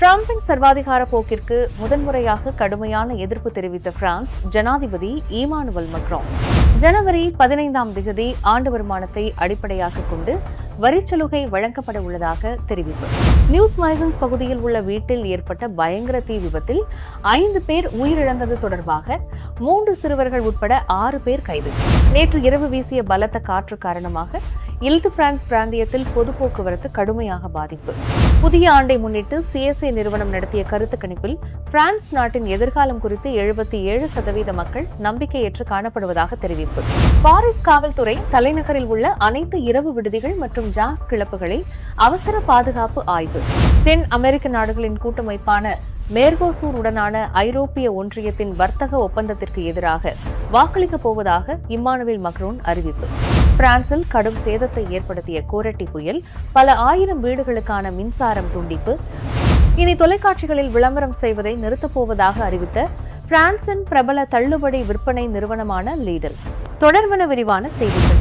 டிரம்பின் சர்வாதிகார போக்கிற்கு முதன்முறையாக கடுமையான எதிர்ப்பு தெரிவித்த பிரான்ஸ் ஜனாதிபதி ஈமானுவல் மக்ரோன். ஜனவரி பதினைந்தாம் திகதி ஆண்டு வருமானத்தை அடிப்படையாக கொண்டு வரிச்சலுகை வழங்கப்பட உள்ளதாக தெரிவிப்பு. நியூஸ் மைசன்ஸ் பகுதியில் உள்ள வீட்டில் ஏற்பட்ட பயங்கர தீ விபத்தில் ஐந்து பேர் உயிரிழந்தது தொடர்பாக மூன்று சிறுவர்கள் உட்பட ஆறு பேர் கைது. நேற்று இரவு வீசிய பலத்த காற்று காரணமாக இல்து பிரான்ஸ் பிராந்தியத்தில் பொது போக்குவரத்து கடுமையாக பாதிப்பு. புதிய ஆண்டை முன்னிட்டு சிஎஸ்ஏ நிறுவனம் நடத்திய கருத்து கணிப்பில் பிரான்ஸ் நாட்டின் எதிர்காலம் குறித்து எழுபத்தி ஏழு சதவீத மக்கள் நம்பிக்கையற்று காணப்படுவதாக தெரிவிப்பு. பாரிஸ் காவல்துறை தலைநகரில் உள்ள அனைத்து இரவு விடுதிகள் மற்றும் ஜாஸ் கிளப்புகளில் அவசர பாதுகாப்பு ஆய்வு. தென் அமெரிக்க நாடுகளின் கூட்டமைப்பான மேர்கோசூர் உடனான ஐரோப்பிய ஒன்றியத்தின் வர்த்தக ஒப்பந்தத்திற்கு எதிராக வாக்களிக்கப் போவதாக இம்மானுவேல் மக்ரோன் அறிவிப்பு. பிரான்சில் கடும் சேதத்தை ஏற்படுத்திய கோரட்டி புயல் பல ஆயிரம் வீடுகளுக்கான மின்சாரம் துண்டிப்பு. இனி தொலைக்காட்சிகளில் விளம்பரம் செய்வதை நிறுத்தப்போவதாக அறிவித்த பிரான்சின் பிரபல தள்ளுபடி விற்பனை நிறுவனமான லீடல். தொடர்பன விரிவான செய்திகள்.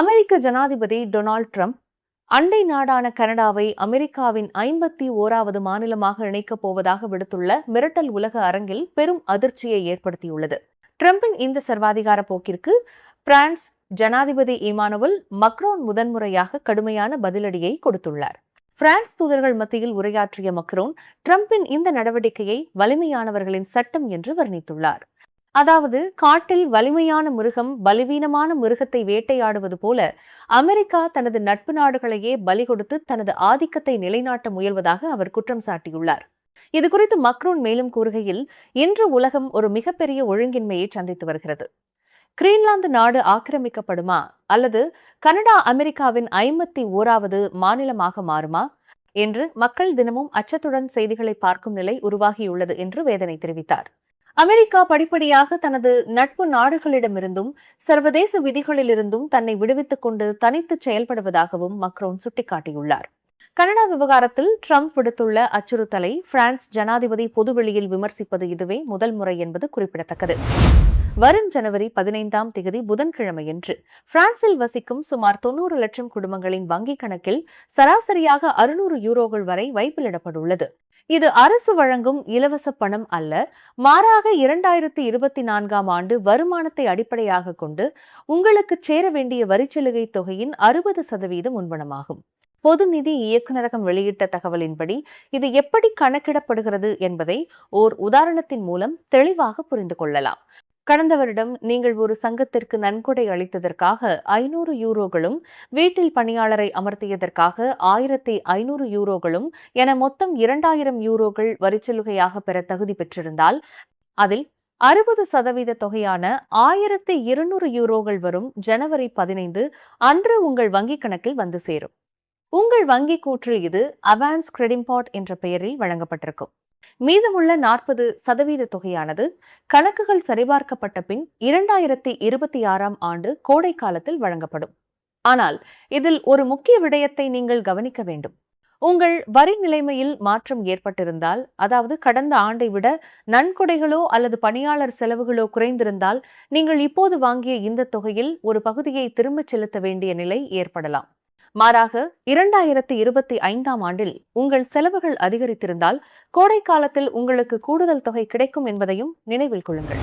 அமெரிக்க ஜனாதிபதி டொனால்ட் ட்ரம்ப் அண்டை நாடான கனடாவை அமெரிக்காவின் ஐம்பத்தி ஓராவது மாநிலமாக இணைக்கப் போவதாக விடுத்துள்ள மிரட்டல் உலக அரங்கில் பெரும் அதிர்ச்சியை ஏற்படுத்தியுள்ளது. ட்ரம்பின் இந்த சர்வாதிகார போக்கிற்கு பிரான்ஸ் ஜனாதிபதி இமானுவல் மக்ரோன் முதன்முறையாக கடுமையான பதிலடியை கொடுத்துள்ளார். பிரான்ஸ் தூதர்கள் மத்தியில் உரையாற்றிய மக்ரோன் டிரம்பின் இந்த நடவடிக்கையை வலிமையானவர்களின் சட்டம் என்று வர்ணித்துள்ளார். அதாவது காட்டில் வலிமையான மிருகம் பலவீனமான மிருகத்தை வேட்டையாடுவது போல அமெரிக்கா தனது நட்பு நாடுகளையே பலி கொடுத்து தனது ஆதிக்கத்தை நிலைநாட்ட முயல்வதாக அவர் குற்றம் சாட்டியுள்ளார். இதுகுறித்து மக்ரோன் மேலும் கூறுகையில் இன்று உலகம் ஒரு மிகப்பெரிய ஒழுங்கின்மையை சந்தித்து வருகிறது. கிரீன்லாந்து நாடு ஆக்கிரமிக்கப்படுமா? அல்லது கனடா அமெரிக்காவின் ஐம்பத்தி ஓராவது மாநிலமாக மாறுமா? என்று மக்கள் தினமும் அச்சத்துடன் செய்திகளை பார்க்கும் நிலை உருவாகியுள்ளது என்று வேதனை தெரிவித்தார். அமெரிக்கா படிப்படியாக தனது நட்பு நாடுகளிடமிருந்தும் சர்வதேச விதிகளிலிருந்தும் தன்னை விடுவித்துக் கொண்டு தனித்து செயல்படுவதாகவும் மக்ரோன் சுட்டிக்காட்டியுள்ளார். கனடா விவகாரத்தில் ட்ரம்ப் விடுத்துள்ள அச்சுறுத்தலை பிரான்ஸ் ஜனாதிபதி பொதுவெளியில் விமர்சிப்பது இதுவே முதல் முறை என்பது குறிப்பிடத்தக்கது. வரும் ஜனவரி பதினைந்தாம் தேதி புதன்கிழமையன்று பிரான்சில் வசிக்கும் சுமார் தொன்னூறு லட்சம் குடும்பங்களின் வங்கிக் கணக்கில் சராசரியாக அறுநூறு யூரோகள் வரை வைப்பிலிடப்பட்டுள்ளது. இது அரசு வழங்கும் இலவச பணம் அல்ல மாறாக இரண்டாயிரத்தி இருபத்தி நான்காம் ஆண்டு வருமானத்தை அடிப்படையாக கொண்டு உங்களுக்கு சேர வேண்டிய வரிச்சலுகை தொகையின் அறுபது சதவீதம் முன்பணமாகும். பொது நிதி இயக்குநரகம் வெளியிட்ட தகவலின்படி இது எப்படி கணக்கிடப்படுகிறது என்பதை ஓர் உதாரணத்தின் மூலம் தெளிவாக புரிந்து கொள்ளலாம். கடந்த வருடம் நீங்கள் ஒரு சங்கத்திற்கு நன்கொடை அளித்ததற்காக ஐநூறு யூரோகளும் வீட்டில் பணியாளரை அமர்த்தியதற்காக ஆயிரத்தி ஐநூறு யூரோகளும் என மொத்தம் இரண்டாயிரம் யூரோகள் வரிச்சலுகையாக பெற தகுதி பெற்றிருந்தால் அதில் அறுபது சதவீத தொகையான ஆயிரத்தி இருநூறு யூரோகள் வரும் ஜனவரி பதினைந்து அன்று உங்கள் வங்கிக் கணக்கில் வந்து சேரும். உங்கள் வங்கி கூற்றில் இது அவான்ஸ் கிரெடிம்பாட் என்ற பெயரில் வழங்கப்பட்டிருக்கும். மீதமுள்ள நாற்பது சதவீத தொகையானது கணக்குகள் சரிபார்க்கப்பட்ட பின் இரண்டாயிரத்தி இருபத்தி ஆறாம் ஆண்டு கோடை காலத்தில் வழங்கப்படும். ஆனால் இதில் ஒரு முக்கிய விடயத்தை நீங்கள் கவனிக்க வேண்டும். உங்கள் வரி நிலைமையில் மாற்றம் ஏற்பட்டிருந்தால் அதாவது கடந்த ஆண்டை விட நன்கொடைகளோ அல்லது பணியாளர் செலவுகளோ குறைந்திருந்தால் நீங்கள் இப்போது வாங்கிய இந்த தொகையில் ஒரு பகுதியை திரும்பச் செலுத்த வேண்டிய நிலை ஏற்படலாம். மாறாக இரண்டாயிரத்தி இருபத்தி ஐந்தாம் ஆண்டில் உங்கள் செலவுகள் அதிகரித்திருந்தால் கோடை காலத்தில் உங்களுக்கு கூடுதல் தொகை கிடைக்கும் என்பதையும் நினைவில் கொள்ளுங்கள்.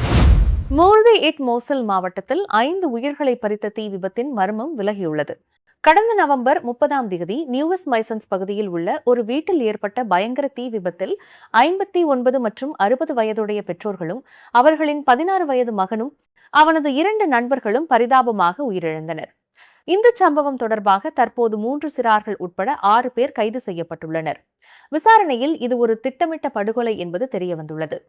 மூர்தி இட் மோசல் மாவட்டத்தில் ஐந்து உயிர்களை பறித்த தீ விபத்தின் மர்மம் விலகியுள்ளது. கடந்த நவம்பர் முப்பதாம் தேதி நியூவஸ் மைசன்ஸ் பகுதியில் உள்ள ஒரு வீட்டில் ஏற்பட்ட பயங்கர தீ விபத்தில் ஐம்பத்தி ஒன்பது மற்றும் அறுபது வயதுடைய பெற்றோர்களும் அவர்களின் பதினாறு வயது மகனும் அவனது இரண்டு நண்பர்களும் பரிதாபமாக உயிரிழந்தனர். இந்த சம்பவம் தொடர்பாக தற்போது மூன்று சிறார்கள் உட்பட ஆறு பேர் கைது செய்யப்பட்டுள்ளனர். விசாரணையில் இது ஒரு திட்டமிட்ட படுகொலை என்பது தெரியவந்துள்ளது.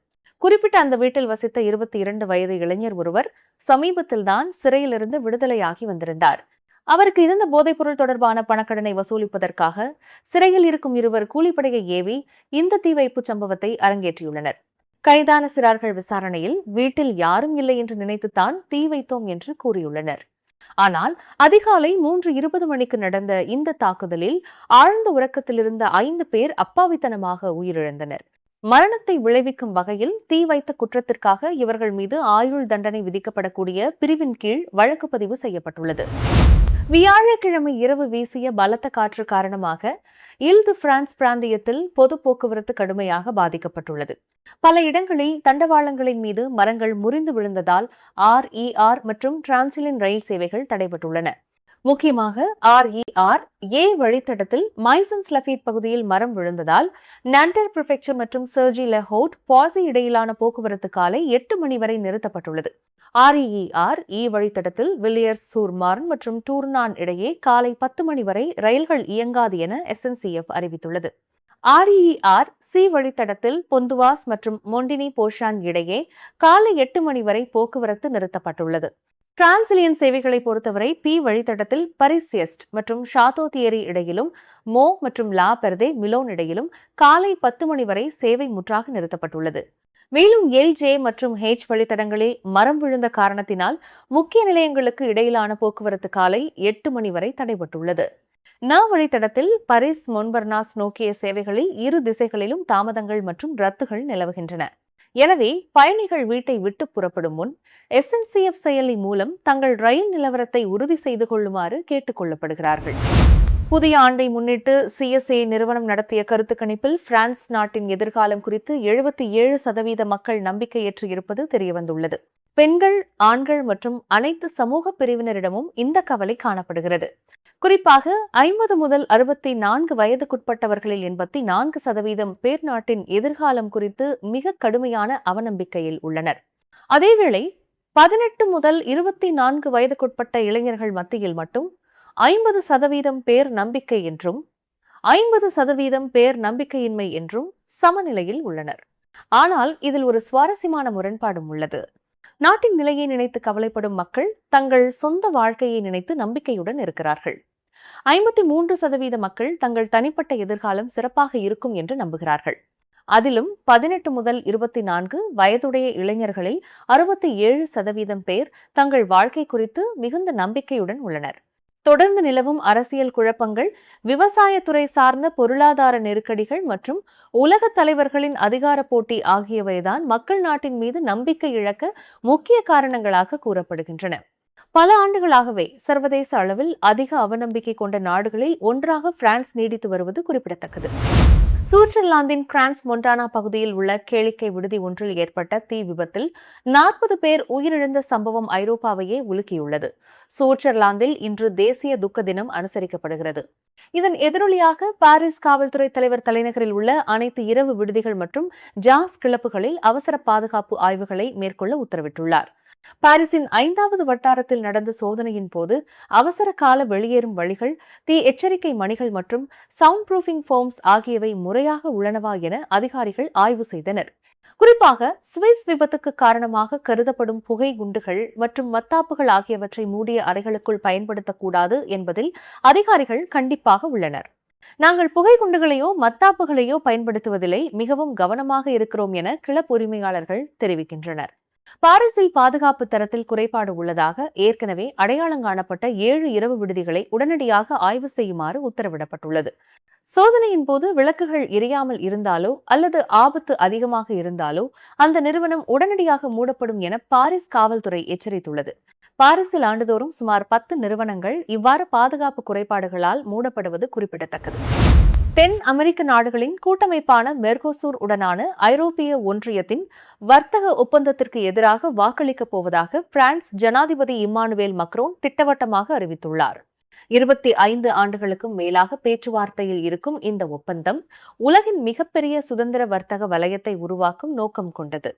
குறிப்பிட்ட அந்த வீட்டில் வசித்த இருபத்தி இரண்டு வயது இளைஞர் ஒருவர் சமீபத்தில்தான் சிறையிலிருந்து விடுதலையாகி வந்திருந்தார். அவருக்கு இருந்த போதைப்பொருள் தொடர்பான பணக்கடனை வசூலிப்பதற்காக சிறையில் இருக்கும் இருவர் கூலிப்படையை ஏவி இந்த தீ வைப்பு சம்பவத்தை அரங்கேற்றியுள்ளனர். கைதான சிறார்கள் விசாரணையில் வீட்டில் யாரும் இல்லை என்று நினைத்துத்தான் தீ வைத்தோம் என்று கூறியுள்ளனர். ஆனால் அதிகாலை மூன்று இருபது மணிக்கு நடந்த இந்த தாக்குதலில் ஆழ்ந்த உறக்கத்தில் இருந்த ஐந்து பேர் அப்பாவித்தனமாக உயிரிழந்தனர். மரணத்தை விளைவிக்கும் வகையில் தீ வைத்த குற்றத்திற்காக இவர்கள் மீது ஆயுள் தண்டனை விதிக்கப்படக்கூடிய பிரிவின் கீழ் வழக்கு பதிவு செய்யப்பட்டுள்ளது. வியாழக்கிழமை இரவு வீசிய பலத்த காற்று காரணமாக இல்து பிரான்ஸ் பிராந்தியத்தில் பொது போக்குவரத்து கடுமையாக பாதிக்கப்பட்டுள்ளது. பல இடங்களில் தண்டவாளங்களின் மீது மரங்கள் முறிந்து விழுந்ததால் ஆர்இஆர் மற்றும் டிரான்சிலின் ரயில் சேவைகள் தடைபட்டுள்ளன. முக்கியமாக ஆர்இஆர் ஏ வழித்தடத்தில் மைசன்ஸ் லஃபீட் பகுதியில் மரம் விழுந்ததால் நான்டர் பிரிஃபெக்சர் மற்றும் சர்ஜி லெஹோட் பாசி இடையிலான போக்குவரத்து காலை எட்டு மணி வரை நிறுத்தப்பட்டுள்ளது. ஆர்இஆர் இ e வழித்தடத்தில் வில்லியர்ஸ் சூர்மார்ன் மற்றும் டூர்னான் இடையே காலை பத்து மணி வரை ரயில்கள் இயங்காது என எஸ்என்சிஎஃப் அறிவித்துள்ளது. ஆர்இஆர் சி வழித்தடத்தில் பொந்துவாஸ் மற்றும் மொண்டினி போஷான் இடையே காலை எட்டு மணி வரை போக்குவரத்து நிறுத்தப்பட்டுள்ளது. டிரான்சிலியன் சேவைகளை பொறுத்தவரை பி வழித்தடத்தில் பரிசியஸ்ட் மற்றும் ஷாத்தோ தியரி இடையிலும் மோ மற்றும் லா பெர்தே மிலோன் இடையிலும் காலை பத்து மணி வரை சேவை முற்றாக நிறுத்தப்பட்டுள்ளது. மேலும் எல் ஜே மற்றும் ஹெச் வழித்தடங்களில் மரம் விழுந்த காரணத்தினால் முக்கிய நிலையங்களுக்கு இடையிலான போக்குவரத்து காலை எட்டு மணி வரை தடைபட்டுள்ளது. நா வழித்தடத்தில் பரிஸ் மொன்பர்னாஸ் நோக்கிய சேவைகளில் இரு திசைகளிலும் தாமதங்கள் மற்றும் ரத்துகள் நிலவுகின்றன. எனவே பயணிகள் வீட்டை விட்டு புறப்படும் முன் எஸ்என்சிஎஃப் செயலி மூலம் தங்கள் ரயில் நிலவரத்தை உறுதி செய்து கொள்ளுமாறு கேட்டுக் கொள்ளப்படுகிறார்கள். புதிய ஆண்டை முன்னிட்டு சிஎஸ்ஏ நிறுவனம் நடத்திய கருத்து கணிப்பில் பிரான்ஸ் நாட்டின் எதிர்காலம் குறித்து எழுபத்தி ஏழு சதவீத மக்கள் நம்பிக்கையற்று இருப்பது தெரியவந்துள்ளது. பெண்கள் ஆண்கள் மற்றும் அனைத்து சமூக பிரிவினரிடமும் இந்த கவலை காணப்படுகிறது. குறிப்பாக ஐம்பது முதல் அறுபத்தி நான்கு வயதுக்குட்பட்டவர்களில் எண்பத்தி நான்கு சதவீதம் பேர் நாட்டின் எதிர்காலம் குறித்து மிக கடுமையான அவநம்பிக்கையில் உள்ளனர். அதேவேளை பதினெட்டு முதல் இருபத்தி நான்கு வயதுக்குட்பட்ட இளைஞர்கள் மத்தியில் மட்டும் ஐம்பது சதவீதம் பேர் நம்பிக்கை என்றும் ஐம்பது சதவீதம் பேர் நம்பிக்கையின்மை என்றும் சமநிலையில் உள்ளனர். ஆனால் இதில் ஒரு சுவாரஸ்யமான முரண்பாடும் உள்ளது. நாட்டின் நிலையை நினைத்து கவலைப்படும் மக்கள் தங்கள் சொந்த வாழ்க்கையை நினைத்து நம்பிக்கையுடன் இருக்கிறார்கள். ஐம்பத்தி மூன்று சதவீத மக்கள் தங்கள் தனிப்பட்ட எதிர்காலம் சிறப்பாக இருக்கும் என்று நம்புகிறார்கள். அதிலும் பதினெட்டு முதல் இருபத்தி நான்கு வயதுடைய இளைஞர்களில் அறுபத்தி ஏழு சதவீதம் பேர் தங்கள் வாழ்க்கை குறித்து மிகுந்த நம்பிக்கையுடன் உள்ளனர். தொடர்ந்து நிலவும் அரசியல் குழப்பங்கள் விவசாயத்துறை சார்ந்த பொருளாதார நெருக்கடிகள் மற்றும் உலக தலைவர்களின் அதிகார போட்டி ஆகியவைதான் மக்கள் நாட்டின் மீது நம்பிக்கை இழக்க முக்கிய காரணங்களாக கூறப்படுகின்றன. பல ஆண்டுகளாகவே சர்வதேச அளவில் அதிக அவநம்பிக்கை கொண்ட நாடுகளில் ஒன்றாக பிரான்ஸ் நீடித்து வருவது குறிப்பிடத்தக்கது. சுவிட்சர்லாந்தின் கிரான்ஸ் மொண்டானா பகுதியில் உள்ள கேளிக்கை விடுதி ஒன்றில் ஏற்பட்ட தீ விபத்தில் நாற்பது பேர் உயிரிழந்த சம்பவம் ஐரோப்பாவையே உலுக்கியுள்ளது. சுவிட்சர்லாந்தில் இன்று தேசிய துக்க தினம் அனுசரிக்கப்படுகிறது. இதன் எதிரொலியாக பாரிஸ் காவல்துறை தலைவர் தலைநகரில் உள்ள அனைத்து இரவு விடுதிகள் மற்றும் ஜாஸ் கிளப்புகளில் அவசர பாதுகாப்பு ஆய்வுகளை மேற்கொள்ள உத்தரவிட்டுள்ளார். பாரிஸின் ஐந்தாவது வட்டாரத்தில் நடந்த சோதனையின் போது அவசர கால வெளியேறும் வழிகள் தீ எச்சரிக்கை மணிகள் மற்றும் சவுண்ட் ப்ரூஃபிங் ஃபோம்ஸ் ஆகியவை முறையாக உள்ளனவா என அதிகாரிகள் ஆய்வு செய்தனர். குறிப்பாக சுவிஸ் விபத்துக்கு காரணமாக கருதப்படும் புகை குண்டுகள் மற்றும் மத்தாப்புகள் ஆகியவற்றை மூடிய அறைகளுக்குள் பயன்படுத்தக்கூடாது என்பதில் அதிகாரிகள் கண்டிப்பாக உள்ளனர். நாங்கள் புகை குண்டுகளையோ மத்தாப்புகளையோ பயன்படுத்துவதிலே மிகவும் கவனமாக இருக்கிறோம் என கிளப் உரிமையாளர்கள் தெரிவிக்கின்றனர். பாரிஸில் பாதுகாப்பு தரத்தில் குறைபாடு உள்ளதாக ஏற்கனவே அடையாளம் காணப்பட்ட ஏழு இரவு விடுதிகளை உடனடியாக ஆய்வு செய்யுமாறு உத்தரவிடப்பட்டுள்ளது. சோதனையின் போது விளக்குகள் எரியாமல் இருந்தாலோ அல்லது ஆபத்து அதிகமாக இருந்தாலோ அந்த நிறுவனம் உடனடியாக மூடப்படும் என பாரிஸ் காவல்துறை எச்சரித்துள்ளது. பாரிஸில் ஆண்டுதோறும் சுமார் பத்து நிறுவனங்கள் இவ்வாறு பாதுகாப்பு குறைபாடுகளால் மூடப்படுவது குறிப்பிடத்தக்கது. தென் அமெரிக்க நாடுகளின் கூட்டமைப்பான மெர்கோசூர் உடனான ஐரோப்பிய ஒன்றியத்தின் வர்த்தக ஒப்பந்தத்திற்கு எதிராக வாக்களிக்கப் போவதாக பிரான்ஸ் ஜனாதிபதி இம்மானுவேல் மக்ரோன் திட்டவட்டமாக அறிவித்துள்ளார். இருபத்தி ஐந்து ஆண்டுகளுக்கும் மேலாக பேச்சுவார்த்தையில் இருக்கும் இந்த ஒப்பந்தம் உலகின் மிகப்பெரிய சுதந்திர வர்த்தக வலயத்தை உருவாக்கும் நோக்கம் கொண்டது.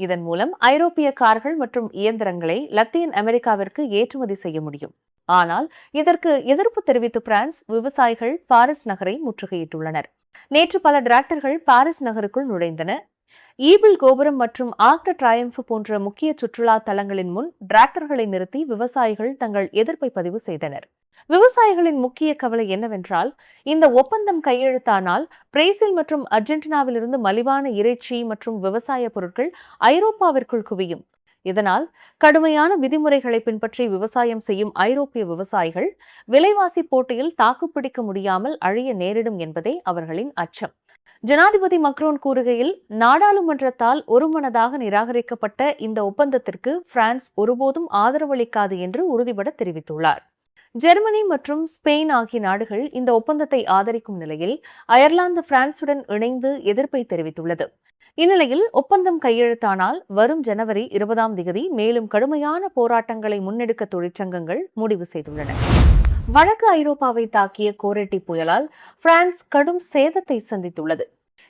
இதன் மூலம் ஐரோப்பிய கார்கள் மற்றும் இயந்திரங்களை லத்தீன் அமெரிக்காவிற்கு ஏற்றுமதி செய்ய முடியும். ஆனால் இதற்கு எதிர்ப்பு தெரிவித்து பிரான்ஸ் விவசாயிகள் பாரிஸ் நகரை முற்றுகையிட்டுள்ளனர். நேற்று பல டிராக்டர்கள் பாரிஸ் நகருக்குள் நுழைந்தன. ஈபிள் கோபுரம் மற்றும் ஆக்ட ட்ரயம்ஃப் போன்ற முக்கிய சுற்றுலா தலங்களின் முன் டிராக்டர்களை நிறுத்தி விவசாயிகள் தங்கள் எதிர்ப்பை பதிவு செய்தனர். விவசாயிகளின் முக்கிய கவலை என்னவென்றால் இந்த ஒப்பந்தம் கையெழுத்தானால் பிரேசில் மற்றும் அர்ஜென்டினாவிலிருந்து மலிவான இறைச்சி மற்றும் விவசாய பொருட்கள் ஐரோப்பாவிற்குள் குவியும். இதனால் கடுமையான விதிமுறைகளை பின்பற்றி விவசாயம் செய்யும் ஐரோப்பிய விவசாயிகள் விலைவாசி போட்டியில் தாக்குப்பிடிக்க முடியாமல் அழிய நேரிடும் என்பதே அவர்களின் அச்சம். ஜனாதிபதி மக்ரோன் கூறுகையில் நாடாளுமன்றத்தால் ஒருமனதாக நிராகரிக்கப்பட்ட இந்த ஒப்பந்தத்திற்கு பிரான்ஸ் ஒருபோதும் ஆதரவளிக்காது என்று உறுதிபட தெரிவித்துள்ளார். ஜெர்மனி மற்றும் ஸ்பெயின் ஆகிய நாடுகள் இந்த ஒப்பந்தத்தை ஆதரிக்கும் நிலையில் அயர்லாந்து பிரான்சுடன் இணைந்து எதிர்ப்பை தெரிவித்துள்ளது. இந்நிலையில் ஒப்பந்தம் கையெழுத்தானால் வரும் ஜனவரி இருபதாம் திகதி மேலும் கடுமையான போராட்டங்களை முன்னெடுக்க தொழிற்சங்கங்கள் முடிவு செய்துள்ளன. வடக்கு ஐரோப்பாவை தாக்கிய கோரெட்டி புயலால் பிரான்ஸ் கடும் சேதத்தை சந்தித்துள்ளது.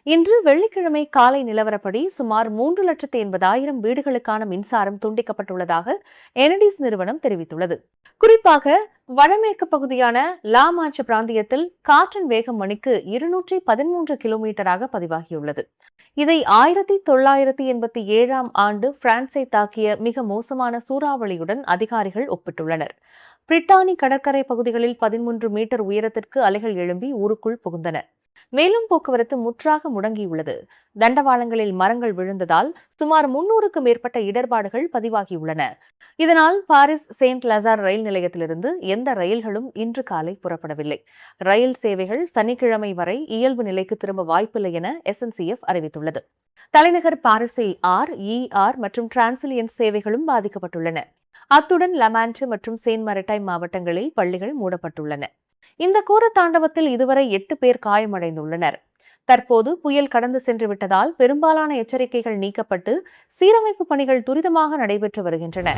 இன்று வெள்ளிக்கிழமை காலை நிலவரப்படி சுமார் மூன்று லட்சத்து எண்பதாயிரம் வீடுகளுக்கான மின்சாரம் துண்டிக்கப்பட்டுள்ளதாக எனடிஸ் நிறுவனம் தெரிவித்துள்ளது. குறிப்பாக வடமேற்கு பகுதியான லாமாச்ச பிராந்தியத்தில் காற்றின் வேகம் மணிக்கு இருநூற்றி பதிமூன்று கிலோமீட்டராக பதிவாகியுள்ளது. இதை ஆயிரத்தி தொள்ளாயிரத்தி எண்பத்தி ஏழாம் ஆண்டு பிரான்சை தாக்கிய மிக மோசமான சூறாவளியுடன் அதிகாரிகள் ஒப்பிட்டுள்ளனர். பிரிட்டானி கடற்கரை பகுதிகளில் பதிமூன்று மீட்டர் உயரத்திற்கு அலைகள் எழும்பி ஊருக்குள் புகுந்தன. மேலும் போக்குவரத்து முற்றாக முடங்கியுள்ளது. தண்டவாளங்களில் மரங்கள் விழுந்ததால் சுமார் முன்னூறுக்கு மேற்பட்ட இடர்பாடுகள் பதிவாகியுள்ளன. இதனால் பாரிஸ் செயின்ட் லசார் ரயில் நிலையத்திலிருந்து எந்த ரயில்களும் இன்று காலை புறப்படவில்லை. ரயில் சேவைகள் சனிக்கிழமை வரை இயல்பு நிலைக்கு திரும்ப வாய்ப்பில்லை என எஸ்என்சிஎஃப் அறிவித்துள்ளது. தலைநகர் பாரிஸில் ஆர் இ ஆர் மற்றும் டிரான்சிலியன் சேவைகளும் பாதிக்கப்பட்டுள்ளன. அத்துடன் லமான்ட் மற்றும் சேன் மரட்டை மாவட்டங்களில் பள்ளிகள் மூடப்பட்டுள்ளன. இந்த கூர தாண்டவத்தில் இதுவரை எட்டு பேர் காயமடைந்துள்ளனர். தற்போது புயல் கடந்து சென்று விட்டதால் பெரும்பாலான எச்சரிக்கைகள் நீக்கப்பட்டு சீரமைப்பு பணிகள் துரிதமாக நடைபெற்று வருகின்றன.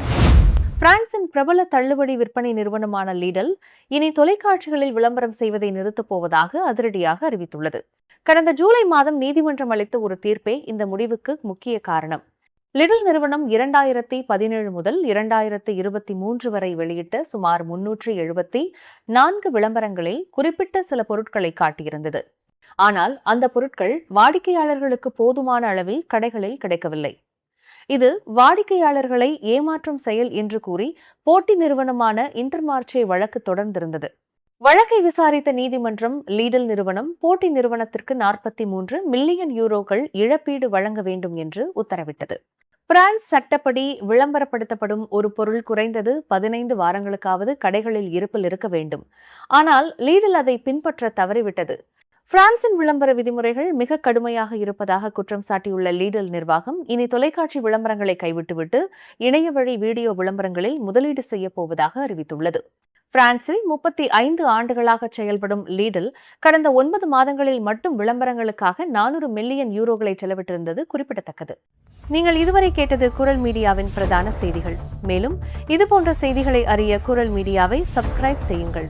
பிரான்சின் பிரபல தள்ளுபடி விற்பனை நிறுவனமான லீடல் இனி தொலைக்காட்சிகளில் விளம்பரம் செய்வதை நிறுத்தப் போவதாக அதிரடியாக அறிவித்துள்ளது. கடந்த ஜூலை மாதம் நீதிமன்றம் அளித்த ஒரு தீர்ப்பே இந்த முடிவுக்கு முக்கிய காரணம். லிடில் நிறுவனம் இரண்டாயிரத்தி பதினேழு முதல் இரண்டாயிரத்தி இருபத்தி மூன்று வரை வெளியிட்ட சுமார் முன்னூற்றி எழுபத்தி நான்கு விளம்பரங்களில் குறிப்பிட்ட சில பொருட்களை காட்டியிருந்தது. ஆனால் அந்த பொருட்கள் வாடிக்கையாளர்களுக்கு போதுமான அளவில் கடைகளில் கிடைக்கவில்லை. இது வாடிக்கையாளர்களை ஏமாற்றும் செயல் என்று கூறி போட்டி நிறுவனமான இன்டர்மார்ச்சே வழக்கு தொடர்ந்திருந்தது. வழக்கை விசாரித்த நீதிமன்றம் லீடல் நிறுவனம் போட்டி நிறுவனத்திற்கு நாற்பத்தி மூன்று மில்லியன் யூரோக்கள் இழப்பீடு வழங்க வேண்டும் என்று உத்தரவிட்டது. பிரான்ஸ் சட்டப்படி விளம்பரப்படுத்தப்படும் ஒரு பொருள் குறைந்தது பதினைந்து வாரங்களுக்காவது கடைகளில் இருப்பில் இருக்க வேண்டும். ஆனால் லீடல் அதை பின்பற்ற தவறிவிட்டது. பிரான்சின் விளம்பர விதிமுறைகள் மிக கடுமையாக இருப்பதாக குற்றம் சாட்டியுள்ள லீடல் நிர்வாகம் இனி தொலைக்காட்சி விளம்பரங்களை கைவிட்டுவிட்டு இணைய வழி வீடியோ விளம்பரங்களில் முதலீடு செய்யப் போவதாக அறிவித்துள்ளது. பிரான்சில் முப்பத்தி ஐந்து ஆண்டுகளாக செயல்படும் லீடல் கடந்த ஒன்பது மாதங்களில் மட்டும் விளம்பரங்களுக்காக நானூறு மில்லியன் யூரோகளை செலவிட்டிருந்தது குறிப்பிடத்தக்கது. நீங்கள் இதுவரை கேட்டது குரல் மீடியாவின் பிரதான செய்திகள். மேலும் இதுபோன்ற செய்திகளை அறிய குரல் மீடியாவை சப்ஸ்கிரைப் செய்யுங்கள்.